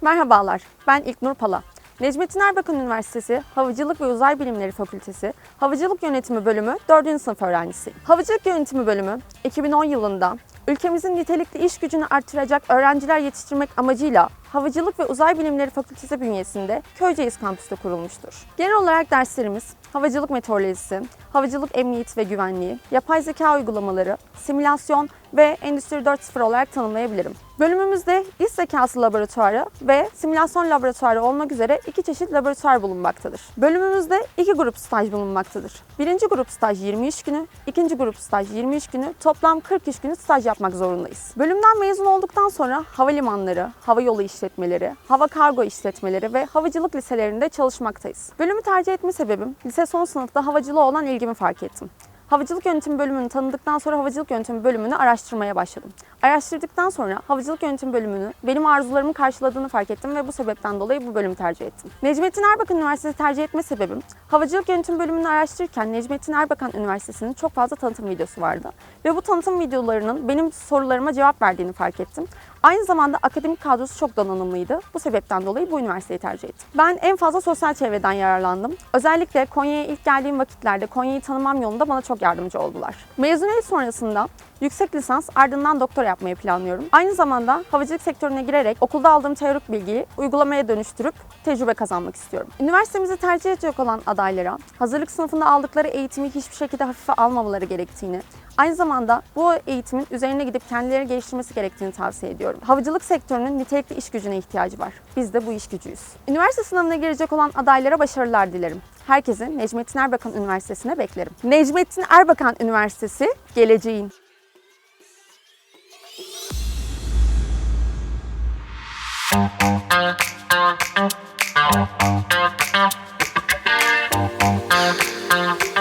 Merhabalar, ben İlknur Pala. Necmettin Erbakan Üniversitesi Havacılık ve Uzay Bilimleri Fakültesi Havacılık Yönetimi Bölümü 4. sınıf öğrencisiyim. Havacılık Yönetimi Bölümü 2010 yılında ülkemizin nitelikli iş gücünü artıracak öğrenciler yetiştirmek amacıyla Havacılık ve Uzay Bilimleri Fakültesi bünyesinde Köyceğiz kampüste kurulmuştur. Genel olarak derslerimiz havacılık meteorolojisi, havacılık emniyeti ve güvenliği, yapay zeka uygulamaları, simülasyon ve Endüstri 4.0 olarak tanımlayabilirim. Bölümümüzde iş zekası laboratuvarı ve simülasyon laboratuvarı olmak üzere iki çeşit laboratuvar bulunmaktadır. Bölümümüzde iki grup staj bulunmaktadır. Birinci grup staj 23 günü, ikinci grup staj 23 günü, toplam 43 günü staj yapmak zorundayız. Bölümden mezun olduktan sonra havalimanları, hava yolu işletmeleri, hava kargo işletmeleri ve havacılık liselerinde çalışmaktayız. Bölümü tercih etme sebebim lise son sınıfta havacılığa olan ilgimi fark ettim. Havacılık yönetimi bölümünü tanıdıktan sonra havacılık yönetimi bölümünü araştırmaya başladım. Araştırdıktan sonra havacılık yönetimi bölümünü benim arzularımı karşıladığını fark ettim ve bu sebepten dolayı bu bölümü tercih ettim. Necmettin Erbakan Üniversitesi tercih etme sebebim havacılık yönetimi bölümünü araştırırken Necmettin Erbakan Üniversitesi'nin çok fazla tanıtım videosu vardı. Ve bu tanıtım videolarının benim sorularıma cevap verdiğini fark ettim. Aynı zamanda akademik kadrosu çok donanımlıydı. Bu sebepten dolayı bu üniversiteyi tercih ettim. Ben en fazla sosyal çevreden yararlandım. Özellikle Konya'ya ilk geldiğim vakitlerde Konya'yı tanımam yolunda bana çok yardımcı oldular. Mezuniyet sonrasında yüksek lisans ardından doktora yapmayı planlıyorum. Aynı zamanda havacılık sektörüne girerek okulda aldığım teorik bilgiyi uygulamaya dönüştürüp tecrübe kazanmak istiyorum. Üniversitemizi tercih edecek olan adaylara hazırlık sınıfında aldıkları eğitimi hiçbir şekilde hafife almamaları gerektiğini, Aynı zamanda bu eğitimin üzerine gidip kendileri geliştirmesi gerektiğini tavsiye ediyorum. Havacılık sektörünün nitelikli iş gücüne ihtiyacı var. Biz de bu iş gücüyüz. Üniversite sınavına girecek olan adaylara başarılar dilerim. Herkesi Necmettin Erbakan Üniversitesi'ne beklerim. Necmettin Erbakan Üniversitesi geleceğin. Thank you.